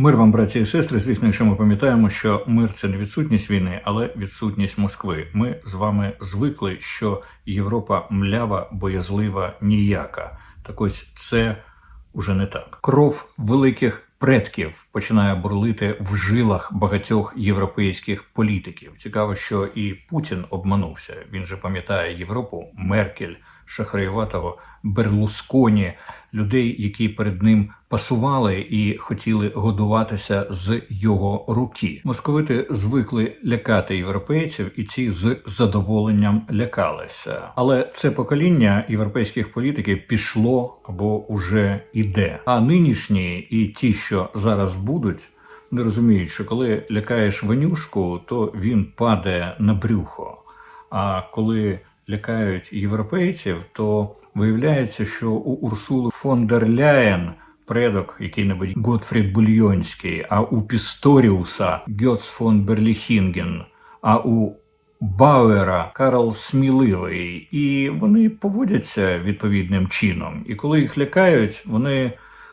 Мир вам, браті і сестри. Звісно, якщо ми пам'ятаємо, що мир це не відсутність війни, але відсутність Москви. Ми з вами звикли, що Європа млява, боязлива, ніяка. Так ось це уже не так. Кров великих предків починає бурлити в жилах багатьох європейських політиків. Цікаво, що і Путін обманувся. Він же пам'ятає Європу, Меркель, Шахраєватого, Берлусконі, людей, які перед ним пасували і хотіли годуватися з його руки. Московити звикли лякати європейців, і ці з задоволенням лякалися. Але це покоління європейських політиків пішло або уже іде. А нинішні і ті, що зараз будуть. Не розуміють, що коли лякаєш ванюшку, то він падає на брюхо. А коли лякають європейців, то виявляється, що у Урсули фон дер Ляєн предок який-небудь Готфрід Бульйонський, а у Пісторіуса Гьоц фон Берліхінген, а у Бауера Карл Сміливий, і вони поводяться відповідним чином. І коли їх лякають, вони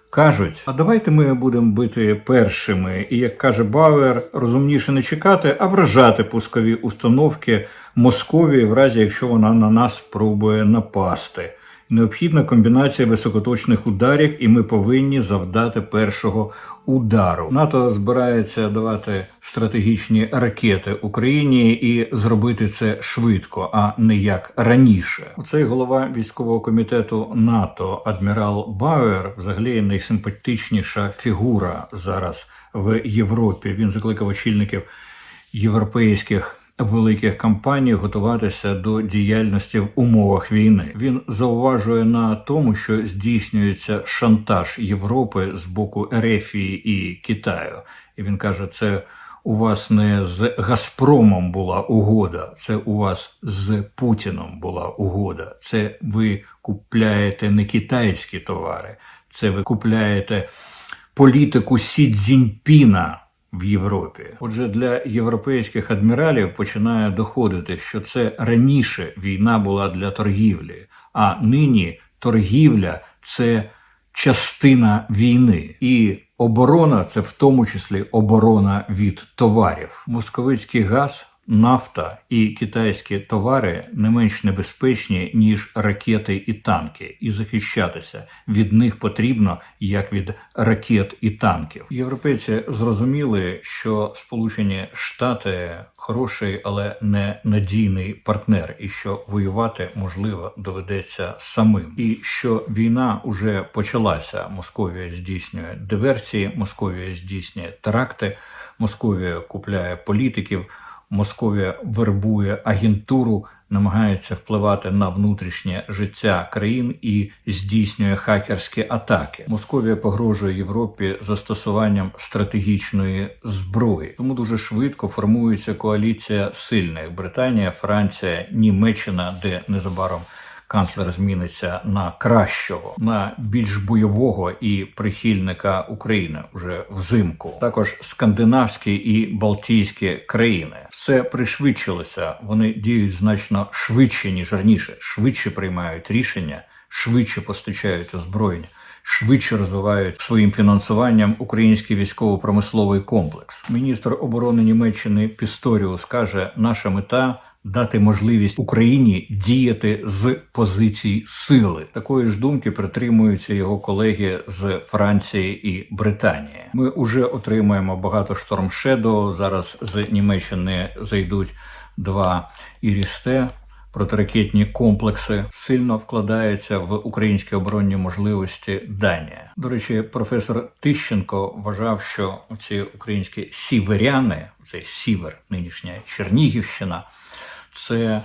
кажуть: а давайте ми будемо бити першими. І як каже Бауер, розумніше не чекати, а вражати пускові установки Московії, в разі якщо вона на нас спробує напасти. Необхідна комбінація високоточних ударів, і ми повинні завдати першого удару. НАТО збирається давати стратегічні ракети Україні і зробити це швидко, а не як раніше. Оцей голова військового комітету НАТО, адмірал Бауер, взагалі найсимпатичніша фігура зараз в Європі. Він закликав очільників європейських великих компаній готуватися до діяльності в умовах війни. Він зауважує на тому, що здійснюється шантаж Європи з боку Ерефії і Китаю. І він каже, це. У вас не з Газпромом була угода, це у вас з Путіном була угода. Це ви купляєте не китайські товари, це ви купляєте політику Сі Цзіньпіна в Європі. Отже, для європейських адміралів починає доходити, що це раніше війна була для торгівлі, а нині торгівля це частина війни. І оборона це в тому числі оборона від товарів. Московицький газ. Нафта і китайські товари не менш небезпечні ніж ракети і танки, і захищатися від них потрібно як від ракет і танків. Європейці зрозуміли, що Сполучені Штати хороший, але не надійний партнер, і що воювати можливо доведеться самим, і що війна уже почалася. Московія здійснює диверсії, Московія здійснює теракти, Московія купляє політиків. Московія вербує агентуру, намагається впливати на внутрішнє життя країн і здійснює хакерські атаки. Московія погрожує Європі застосуванням стратегічної зброї. Тому дуже швидко формується коаліція сильних: Британія, Франція, Німеччина, де незабаром. Канцлер зміниться на кращого, на більш бойового і прихильника України вже взимку. Також скандинавські і балтійські країни все пришвидшилося. Вони діють значно швидше ніж раніше, швидше приймають рішення, швидше постачають озброєння. Швидше розвивають своїм фінансуванням український військово-промисловий комплекс. Міністр оборони Німеччини Пісторіус каже: наша мета дати можливість Україні діяти з позицій сили. Такої ж думки притримуються його колеги з Франції і Британії. Ми вже отримуємо багато штормшедо. Зараз з Німеччини зайдуть два ірісте. Протиракетні комплекси сильно вкладаються в українські оборонні можливості Данія. До речі, професор Тищенко вважав, що ці українські сіверяни, цей сівер, нинішня Чернігівщина, це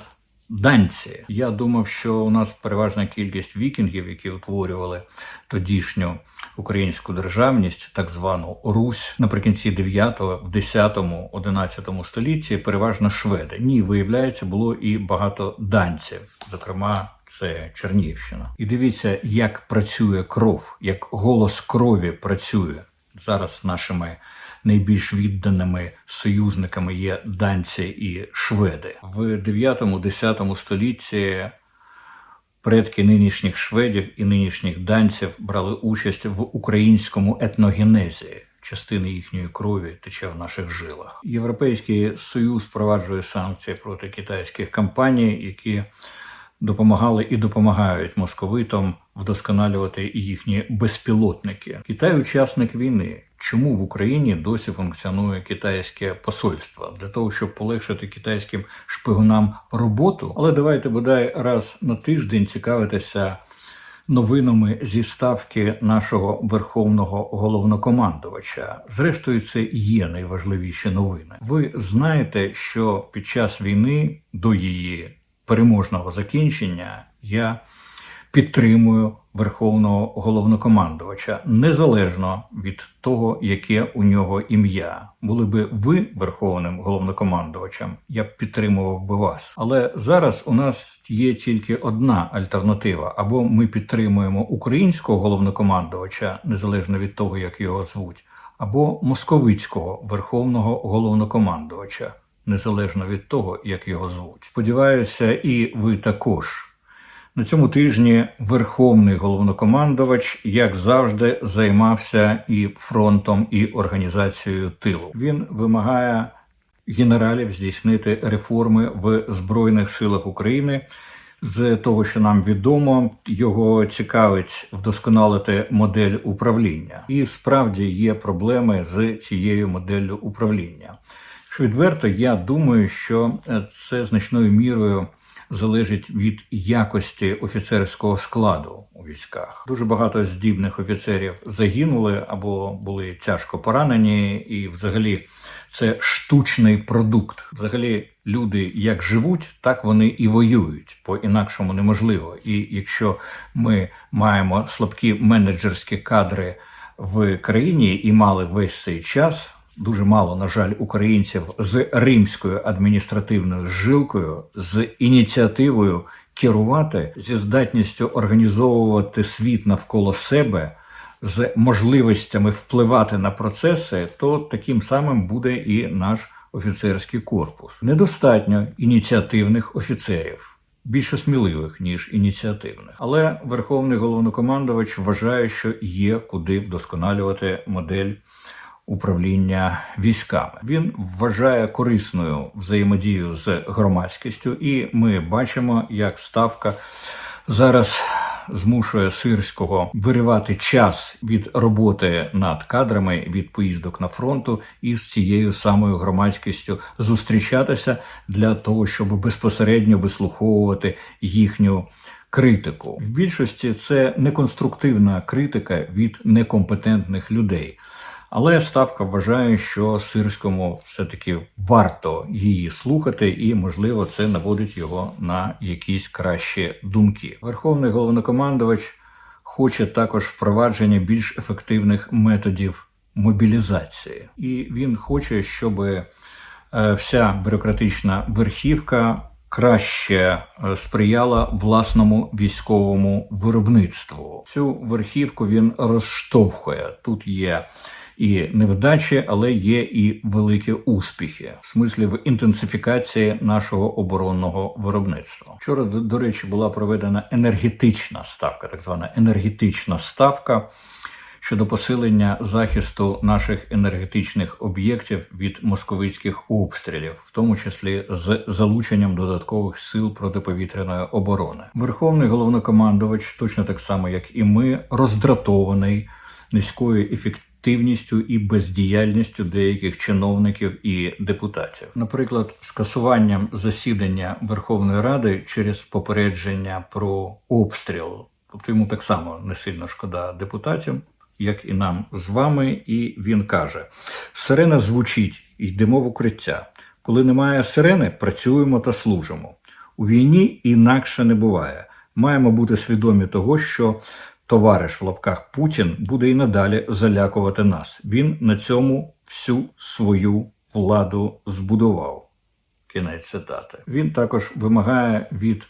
данці. Я думав, що у нас переважна кількість вікінгів, які утворювали тодішню українську державність, так звану Русь, наприкінці 9, 10, 11 столітті, переважно шведи. Ні, виявляється, було і багато данців, зокрема. Це Чернігівщина. І дивіться, як працює кров, як голос крові працює зараз нашими найбільш відданими союзниками є данці і шведи в 9-10 столітті. Предки нинішніх шведів і нинішніх данців брали участь в українському етногенезі. частини їхньої крові тече в наших жилах. Європейський союз впроваджує санкції проти китайських компаній, які допомагали і допомагають московитам вдосконалювати їхні безпілотники. Китай учасник війни. Чому в Україні досі функціонує китайське посольство для того, щоб полегшити китайським шпигунам роботу? Але давайте бодай раз на тиждень цікавитися новинами зі ставки нашого верховного головнокомандувача. Зрештою, це є найважливіші новини. Ви знаєте, що під час війни до її переможного закінчення я підтримую верховного головнокомандувача незалежно від того, яке у нього ім'я. Були би ви верховним головнокомандувачем, я б підтримував би вас. Але зараз у нас є тільки одна альтернатива: або ми підтримуємо українського головнокомандувача, незалежно від того, як його звуть, або московицького верховного головнокомандувача. Незалежно від того, як його звуть. Сподіваюся, і ви також. На цьому тижні верховний головнокомандувач, як завжди, займався і фронтом, і організацією тилу. Він вимагає генералів здійснити реформи в Збройних силах України. З того, що нам відомо, його цікавить вдосконалити модель управління, і справді є проблеми з цією моделлю управління. Відверто, я думаю, що це значною мірою залежить від якості офіцерського складу у військах. Дуже багато здібних офіцерів загинули або були тяжко поранені, і взагалі це штучний продукт. Взагалі, люди як живуть, так вони і воюють. По інакшому неможливо. І якщо ми маємо слабкі менеджерські кадри в країні і мали весь цей час дуже мало, на жаль, українців з римською адміністративною жилкою, з ініціативою керувати, зі здатністю організовувати світ навколо себе. З можливостями впливати на процеси, то таким самим буде і наш офіцерський корпус. Недостатньо ініціативних офіцерів, більше сміливих ніж ініціативних. Але верховний головнокомандувач вважає, що є куди вдосконалювати модель управління військами. Він вважає корисною взаємодію з громадськістю, і ми бачимо, як ставка зараз. Змушує сирського виривати час від роботи над кадрами від поїздок на фронту і з цією самою громадськістю зустрічатися для того, щоб безпосередньо вислуховувати їхню критику. В більшості це неконструктивна критика від некомпетентних людей. Але ставка вважає, що сирському все-таки варто її слухати, і, можливо, це наводить його на якісь кращі думки. Верховний головнокомандувач хоче також впровадження більш ефективних методів мобілізації, і він хоче, щоб е, вся бюрократична верхівка. Краще е, сприяла власному військовому виробництву. Цю верхівку він розштовхує. Тут є і невдачі, але є і великі успіхи в смислі в інтенсифікації нашого оборонного виробництва. Вчора до речі була проведена енергетична ставка, так звана енергетична ставка. Щодо посилення захисту наших енергетичних об'єктів від московицьких обстрілів, в тому числі з залученням додаткових сил протиповітряної оборони, верховний головнокомандувач, точно так само як і ми, роздратований низькою ефективністю активністю і бездіяльністю деяких чиновників і депутатів, наприклад, скасуванням засідання Верховної Ради через попередження про обстріл, тобто йому так само не сильно шкода депутатів. Як і нам з вами, і він каже: сирена звучить, йдемо в укриття. Коли немає сирени, працюємо та служимо. У війні інакше не буває. Маємо бути свідомі того, що товариш в лапках Путін буде і надалі залякувати нас. Він на цьому всю свою владу збудував. Кінець цитати. Він також вимагає від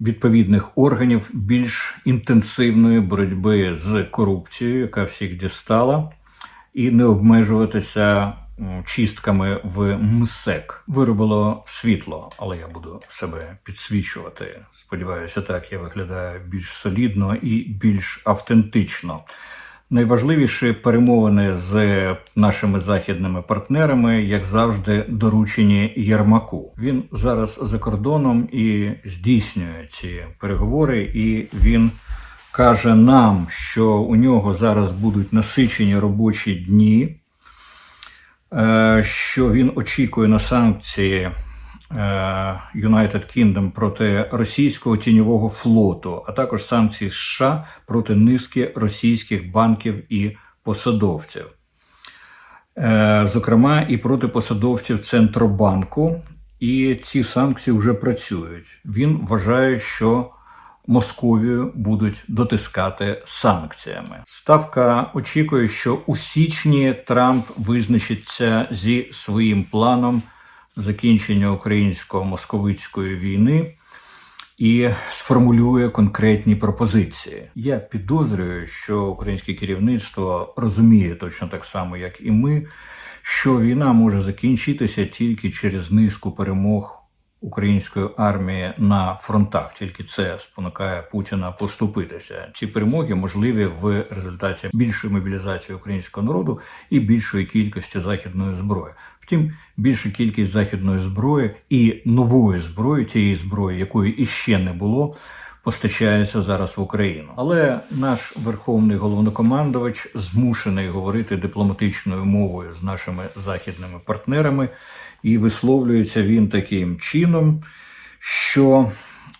відповідних органів більш інтенсивної боротьби з корупцією, яка всіх дістала, і не обмежуватися чистками в МСЕК виробило світло, але я буду себе підсвічувати. Сподіваюся, так я виглядаю більш солідно і більш автентично Найважливіші перемовини з нашими західними партнерами, як завжди, доручені Єрмаку. Він зараз за кордоном і здійснює ці переговори, і він каже нам, що у нього зараз будуть насичені робочі дні, що він очікує на санкції е, United Kingdom проти російського тіньового флоту, а також санкції США проти низки російських банків і посадовців. Е, Зокрема, і проти посадовців Центробанку, і ці санкції вже працюють. Він вважає, що Московію будуть дотискати санкціями. Ставка очікує, що у січні Трамп визначиться зі своїм планом закінчення українсько-московицької війни і сформулює конкретні пропозиції. Я підозрюю, що українське керівництво розуміє точно так само, як і ми, що війна може закінчитися тільки через низку перемог української армії на фронтах. Тільки це спонукає Путіна поступитися. Ці перемоги можливі в результаті більшої мобілізації українського народу і більшої кількості західної зброї. Втім, більша кількість західної зброї і нової зброї, тієї зброї, якої іще не було. Постачається зараз в Україну, але наш верховний головнокомандувач змушений говорити дипломатичною мовою з нашими західними партнерами, і висловлюється він таким чином, що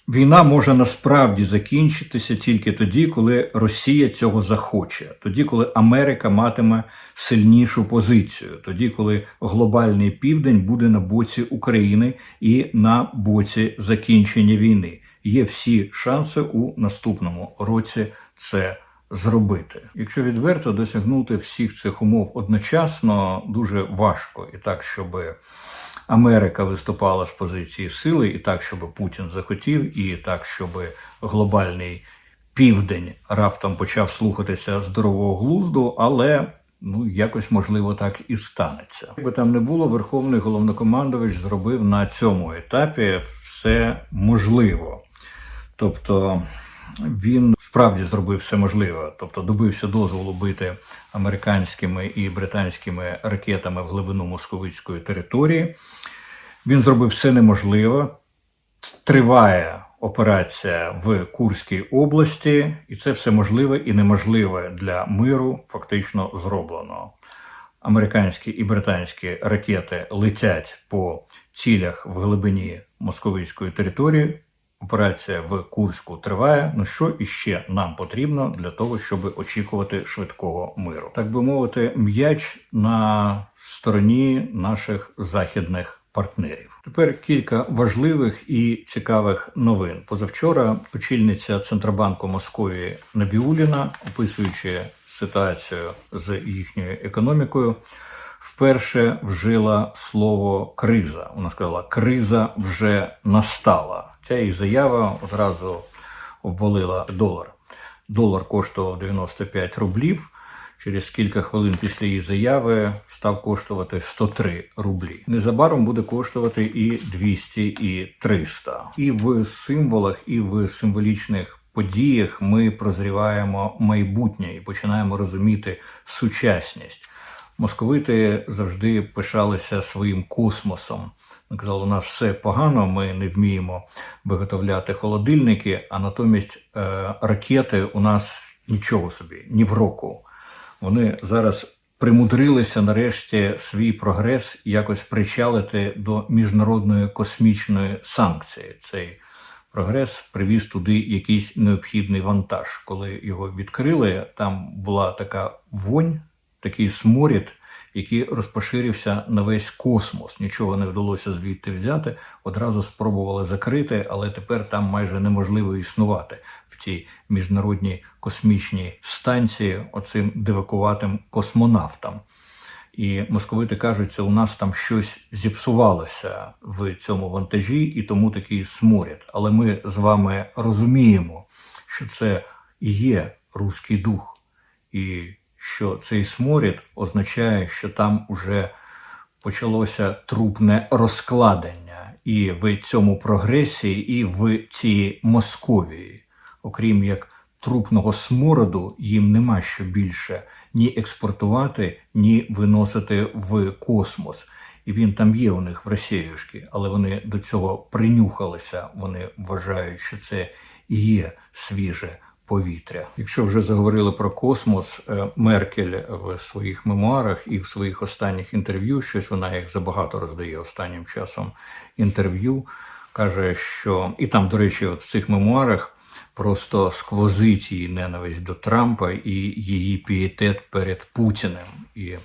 війна може насправді закінчитися тільки тоді, коли Росія цього захоче, тоді, коли Америка матиме сильнішу позицію, тоді, коли глобальний південь буде на боці України і на боці закінчення війни. Є всі шанси у наступному році це зробити. Якщо відверто досягнути всіх цих умов одночасно, дуже важко і так, щоб Америка виступала з позиції сили, і так, щоб Путін захотів, і так, щоб глобальний південь раптом почав слухатися здорового глузду, але ну якось можливо так і станеться. Якби там не було, верховний головнокомандувач зробив на цьому етапі все можливо. Тобто він справді зробив все можливе, тобто добився дозволу бити американськими і британськими ракетами в глибину московицької території. Він зробив все неможливе. Триває операція в Курській області, і це все можливе і неможливе для миру фактично зроблено. Американські і британські ракети летять по цілях в глибині московицької території. Операція в Курську триває. Ну що іще нам потрібно для того, щоб очікувати швидкого миру, так би мовити, м'яч на стороні наших західних партнерів. Тепер кілька важливих і цікавих новин. Позавчора очільниця Центробанку Московії Набіуліна, описуючи ситуацію з їхньою економікою, вперше вжила слово криза. Вона сказала, криза вже настала. Ця її заява одразу обвалила долар. Долар коштував 95 рублів. Через кілька хвилин після її заяви став коштувати 103 рублі. Незабаром буде коштувати і 200, і 300. І в символах, і в символічних подіях ми прозріваємо майбутнє і починаємо розуміти сучасність. Московити завжди пишалися своїм космосом. Казали, у нас все погано, ми не вміємо виготовляти холодильники, а натомість е, ракети у нас нічого собі, ні в року. Вони зараз примудрилися нарешті свій прогрес якось причалити до міжнародної космічної санкції. Цей прогрес привіз туди якийсь необхідний вантаж. Коли його відкрили, там була така вонь, такий сморід, який розпоширився на весь космос. Нічого не вдалося звідти взяти. Одразу спробували закрити, але тепер там майже неможливо існувати в цій міжнародній космічній станції оцим дивакуватим космонавтам. І московити кажуть, що у нас там щось зіпсувалося в цьому вантажі, і тому такий сморід. Але ми з вами розуміємо, що це і є руський дух, і що цей сморід означає, що там уже почалося трупне розкладення і в цьому прогресі, і в цій Московії, окрім як трупного смороду їм нема що більше ні експортувати, ні виносити в космос. І він там є у них в Росіюшки, але вони до цього принюхалися. Вони вважають, що це і є свіже повітря. Якщо вже заговорили про космос, е, Меркель в своїх мемуарах і в своїх останніх інтерв'ю, щось вона як забагато роздає останнім часом інтерв'ю, каже, що і там, до речі, от в цих мемуарах просто сквозить її ненависть до Трампа і її пієтет перед Путіним. І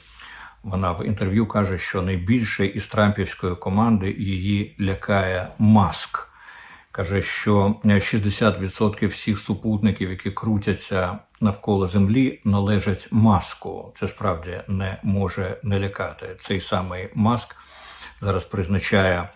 вона в інтерв'ю каже, що найбільше із трампівської команди її лякає маск. Каже, що 60% всіх супутників, які крутяться навколо землі, належать маску. Це справді не може не лякати. Цей самий маск зараз призначає.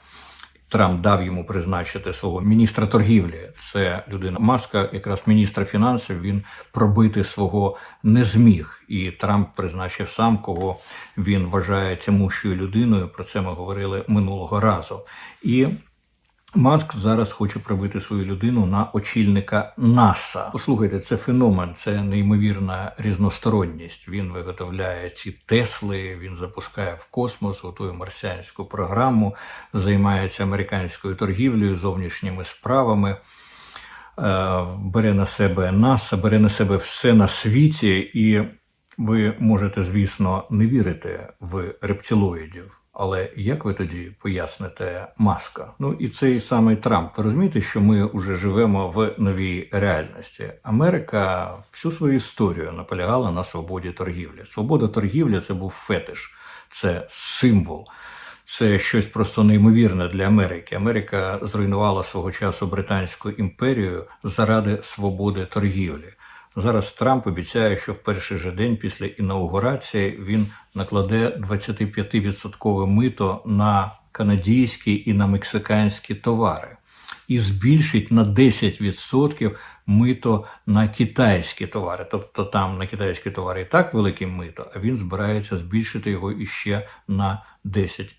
Трамп дав йому призначити свого міністра торгівлі. Це людина маска, якраз міністра фінансів. Він пробити свого не зміг, і Трамп призначив сам, кого він вважає тямущою людиною. Про це ми говорили минулого разу. І Маск зараз хоче пробити свою людину на очільника НАСА. Послухайте, це феномен, це неймовірна різносторонність. Він виготовляє ці Тесли, він запускає в космос, готує марсіанську програму, займається американською торгівлею, зовнішніми справами. е, Бере на себе НАСА, бере на себе все на світі, і ви можете, звісно, не вірити в рептилоїдів. Але як ви тоді поясните маска? Ну і цей самий Трамп. Ви розумієте, що ми вже живемо в новій реальності. Америка всю свою історію наполягала на свободі торгівлі. Свобода торгівлі це був фетиш, це символ. Це щось просто неймовірне для Америки. Америка зруйнувала свого часу Британську імперію заради свободи торгівлі. Зараз Трамп обіцяє, що в перший же день після інаугурації він накладе 25% мито на канадійські і на мексиканські товари і збільшить на 10% мито на китайські товари. Тобто там на китайські товари і так велике мито, а він збирається збільшити його іще на 10%.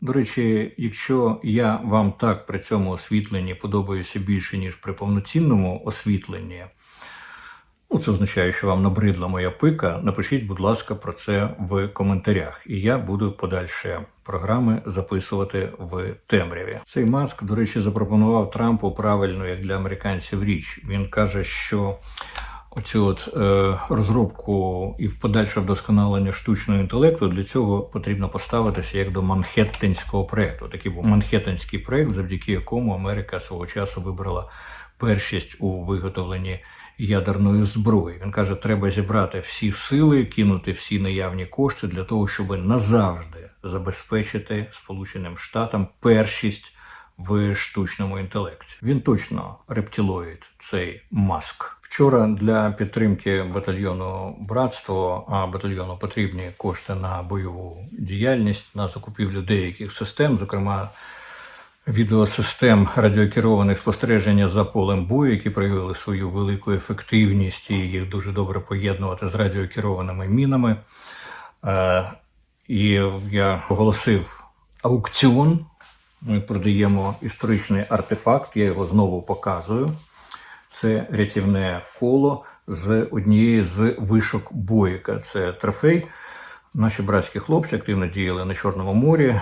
До речі, якщо я вам так при цьому освітленні подобаюся більше, ніж при повноцінному освітленні, Ну, це означає, що вам набридла моя пика. Напишіть, будь ласка, про це в коментарях, і я буду подальше програми записувати в темряві. Цей маск, до речі, запропонував Трампу правильну як для американців річ. Він каже, що оцю от е, розробку і в подальше вдосконалення штучного інтелекту для цього потрібно поставитися як до Манхеттенського проекту. Такий був Манхеттенський проект, завдяки якому Америка свого часу вибрала першість у виготовленні ядерної зброї. Він каже, треба зібрати всі сили, кинути всі наявні кошти для того, щоб назавжди забезпечити Сполученим Штатам першість в штучному інтелекті. Він точно рептилоїд, цей маск. Вчора для підтримки батальйону братство, а батальйону потрібні кошти на бойову діяльність, на закупівлю деяких систем, зокрема відеосистем радіокерованих спостереження за полем бою, які проявили свою велику ефективність і їх дуже добре поєднувати з радіокерованими мінами. Е, І я оголосив аукціон. Ми продаємо історичний артефакт, я його знову показую. Це рятівне коло з однієї з вишок Боїка. Це трофей. Наші братські хлопці активно діяли на Чорному морі.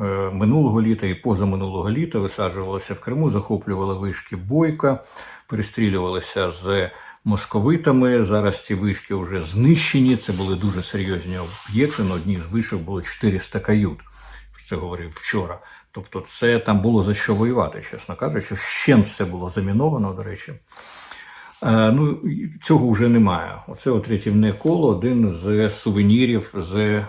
Е, Минулого літа і позаминулого літа висаджувалися в Криму, захоплювали вишки Бойка, перестрілювалися з московитами. Зараз ці вишки вже знищені. Це були дуже серйозні об'єкти. На одній з вишок було 400 кают. Це говорив вчора. Тобто, це там було за що воювати, чесно кажучи. Ще все було заміновано, до речі. Е, Ну, цього вже немає. Оце от рятівне коло, один з сувенірів з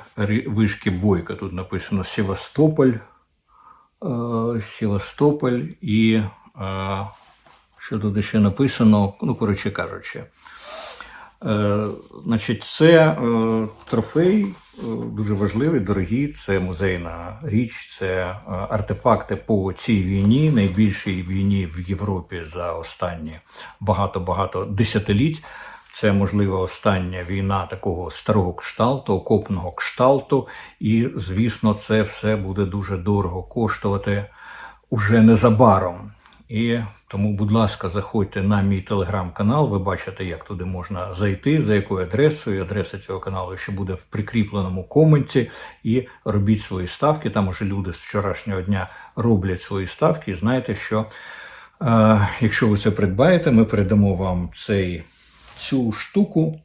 вишки Бойка. Тут написано Севастополь, е, Севастополь і е, що тут ще написано, ну, коротше кажучи. Е, Значить, це е, трофей е, дуже важливий, дорогий. Це музейна річ, це артефакти по цій війні, найбільшій війні в Європі за останні багато-багато десятиліть. Це можливо остання війна такого старого кшталту, окопного кшталту, і звісно, це все буде дуже дорого коштувати уже незабаром. І тому, будь ласка, заходьте на мій телеграм-канал. Ви бачите, як туди можна зайти, за якою адресою. Адреса цього каналу ще буде в прикріпленому коменті. І робіть свої ставки. Там уже люди з вчорашнього дня роблять свої ставки. І знаєте, що е, якщо ви це придбаєте, ми передамо вам цей, цю штуку.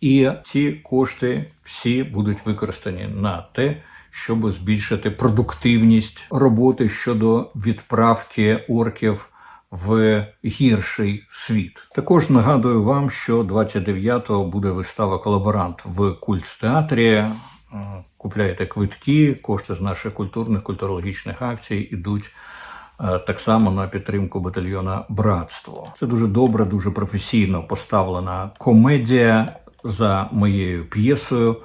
І ці кошти всі будуть використані на те, щоб збільшити продуктивність роботи щодо відправки орків в гірший світ. Також нагадую вам, що 29-го буде вистава колаборант в культ-театрі. Е, Купляєте квитки, кошти з наших культурних культурологічних акцій ідуть е, так само на підтримку батальйона Братство. Це дуже добре, дуже професійно поставлена комедія за моєю п'єсою.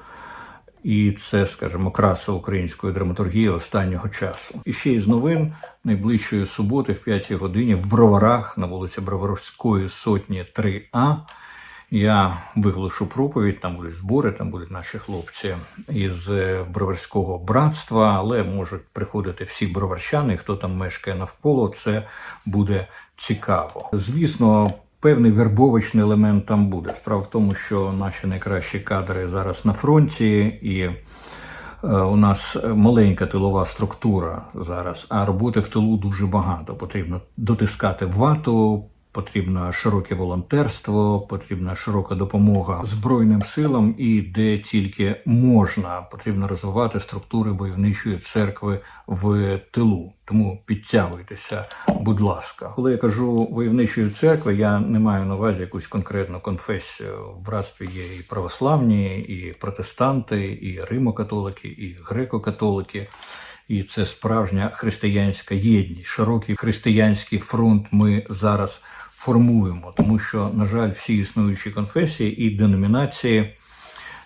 І це, скажімо, краса української драматургії останнього часу. І ще із новин найближчої суботи, в 5 годині, в Броварах на вулиці Броварської сотні 3А. Я виголошу проповідь, там будуть збори, там будуть наші хлопці із е, броварського братства, але можуть приходити всі броварщани, хто там мешкає навколо. Це буде цікаво. Звісно, певний вербовочний елемент там буде. Справа в тому, що наші найкращі кадри зараз на фронті і. е, У нас маленька тилова структура зараз, а роботи в тилу дуже багато. Потрібно дотискати вату, потрібно широке волонтерство, потрібна широка допомога Збройним силам і де тільки можна, потрібно розвивати структури войовничої церкви в тилу. Тому підтягуйтеся, будь ласка. Коли я кажу войовничої церкви, я не маю на увазі якусь конкретну конфесію. В братстві є і православні, і протестанти, і римокатолики, і греко-католики. І це справжня християнська єдність. Широкий християнський фронт ми зараз формуємо, тому що, на жаль, всі існуючі конфесії і деномінації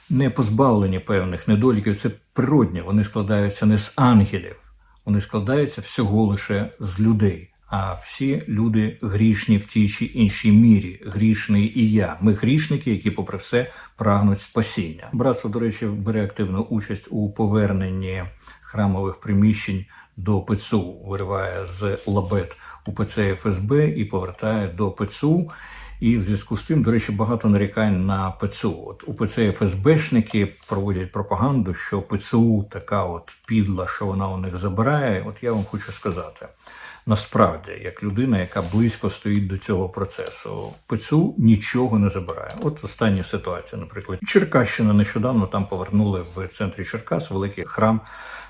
не позбавлені певних недоліків. Це природні. Вони складаються не з ангелів, вони складаються всього лише з людей. А всі люди грішні в тій чи іншій мірі. Грішний і я. Ми грішники, які, попри все, прагнуть спасіння. Братство, до речі, бере активну участь у поверненні храмових приміщень до ПЦУ, вириває з лабет УПЦ ФСБ і повертає до ПЦУ. І в зв'язку з цим, до речі, багато нарікань на ПЦУ. От УПЦ ФСБшники проводять пропаганду, що ПЦУ така от підла, що вона у них забирає. От я вам хочу сказати. Насправді, як людина, яка близько стоїть до цього процесу, ПЦУ нічого не забирає. От остання ситуація, наприклад, Черкащина нещодавно там повернули в центрі Черкас великий храм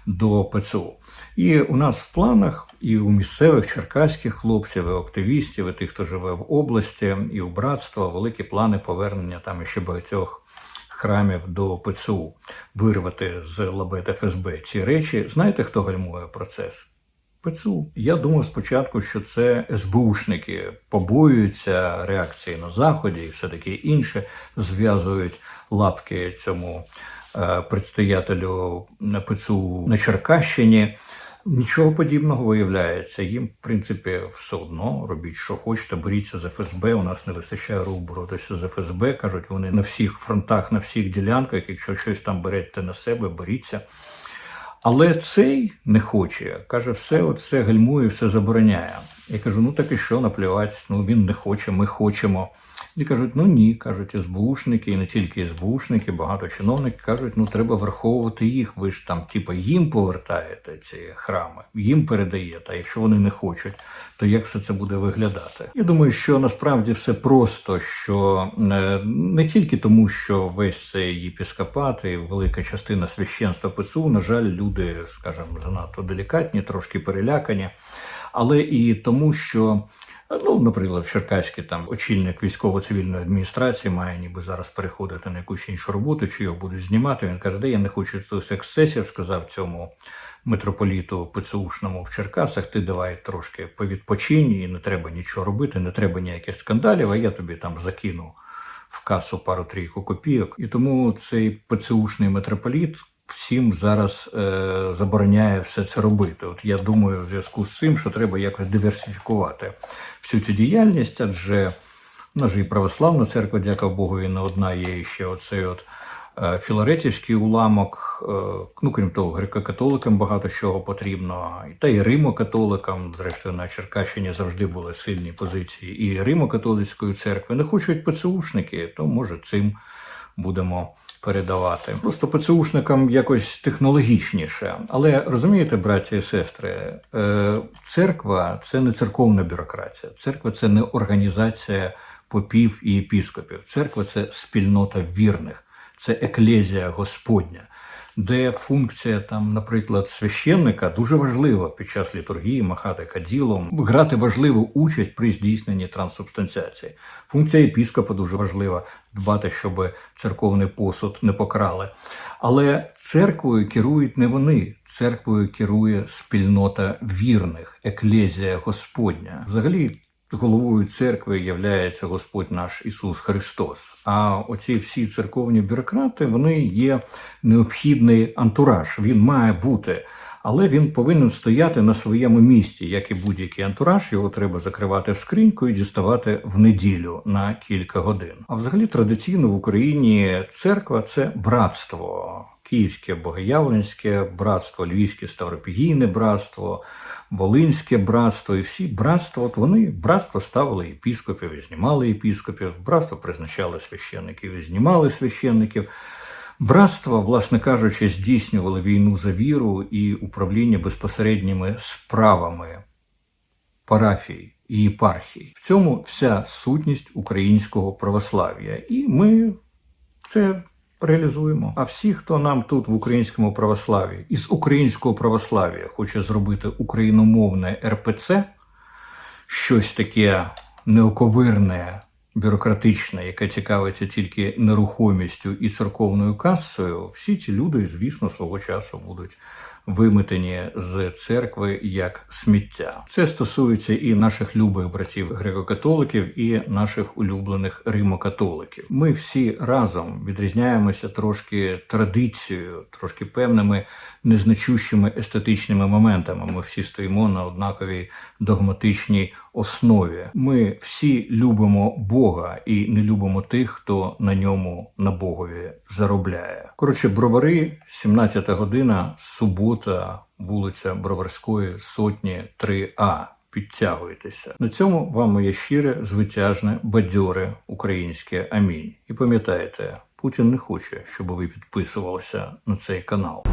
до ПЦУ. І у нас в планах, і у місцевих черкаських хлопців, і активістів, і тих, хто живе в області, і у братства, великі плани повернення там ще багатьох храмів до ПЦУ, вирвати з лабет ФСБ ці речі. Знаєте, хто гальмує процес? ПЦУ. Я думав спочатку, що це СБУшники побоюються реакції на заході і все таке інше, зв'язують лапки цьому е, предстоятелю ПЦУ на Черкащині. Нічого подібного виявляється. Їм, в принципі, все одно робіть, що хочете, боріться з ФСБ. У нас не вистачає рук боротися з ФСБ. кажуть, вони на всіх фронтах, на всіх ділянках. Якщо щось там берете на себе, боріться. Але цей не хоче. Каже, все це гальмує, все забороняє. Я кажу, ну так і що, наплівати, ну він не хоче, ми хочемо. І кажуть, ну ні, кажуть, СБУшники, і не тільки СБУшники, багато чиновників кажуть, ну треба враховувати їх. Ви ж там, типу, їм повертаєте ці храми, їм передаєте. А якщо вони не хочуть, то як все це буде виглядати? Я думаю, що насправді все просто, що е, не тільки тому, що весь цей єпіскопат і велика частина священства ПЦУ, на жаль, люди, скажімо, занадто делікатні, трошки перелякані, але і тому, що. Ну, наприклад, в Черкаській там очільник військово-цивільної адміністрації має ніби зараз переходити на якусь іншу роботу, чи його будуть знімати. Він каже, де я не хочу цих ексцесів, сказав цьому митрополіту ПЦУшному в Черкасах. Ти давай трошки повідпочинь, і не треба нічого робити, не треба ніяких скандалів, а я тобі там закину в касу пару-трійку копійок. І тому цей ПЦУшний митрополіт всім зараз е, забороняє все це робити. От я думаю, в зв'язку з цим, що треба якось диверсифікувати всю цю діяльність, адже у нас же і православна церква, дяка Богу, і не одна є ще оцей от е, філаретівський уламок. е, Ну, крім того, греко-католикам багато чого потрібно, та й римо-католикам. Зрештою, на Черкащині завжди були сильні позиції і римо-католицької церкви. Не хочуть ПЦУшники, то може цим будемо передавати. Просто ПЦУшникам якось технологічніше. Але розумієте, браті і сестри, е, церква це не церковна бюрократія. Церква це не організація попів і епіскопів. Церква це спільнота вірних, це еклезія Господня. Де функція там, наприклад, священника дуже важлива під час літургії, махати каділом, грати важливу участь при здійсненні трансубстанціації. Функція епіскопа дуже важлива дбати, щоб церковний посуд не покрали. Але церквою керують не вони, церквою керує спільнота вірних, еклезія Господня. Взагалі. Головою церкви являється Господь наш Ісус Христос. А оці всі церковні бюрократи вони є необхідний антураж. Він має бути, але він повинен стояти на своєму місці, як і будь-який антураж. Його треба закривати в скриньку і діставати в неділю на кілька годин. А взагалі традиційно в Україні церква це братство. Київське Богоявленське братство, Львівське Ставропігійне братство, Волинське братство і всі братства, от вони братство ставили епіскопів і знімали епіскопів, братство призначали священників і знімали священників. Братства, власне кажучи, здійснювали війну за віру і управління безпосередніми справами парафій і єпархій. В цьому вся сутність українського православ'я. І ми це реалізуємо. А всі, хто нам тут в українському православі із українського православ'я хоче зробити україномовне РПЦ, щось таке неоковирне, бюрократичне, яке цікавиться тільки нерухомістю і церковною касою, всі ці люди, звісно, свого часу будуть виметені з церкви як сміття. Це стосується і наших любих братів греко-католиків, і наших улюблених римо-католиків. Ми всі разом відрізняємося трошки традицією, трошки певними незначущими естетичними моментами. Ми всі стоїмо на однаковій догматичній основі. Ми всі любимо Бога і не любимо тих, хто на ньому на Богові заробляє. Коротше, бровари, 17 година, субота, вулиця Броварської, сотні 3А. Підтягуйтеся. На цьому вам моє щире, звитяжне, бадьоре українське амінь. І пам'ятайте, Путін не хоче, щоб ви підписувалися на цей канал.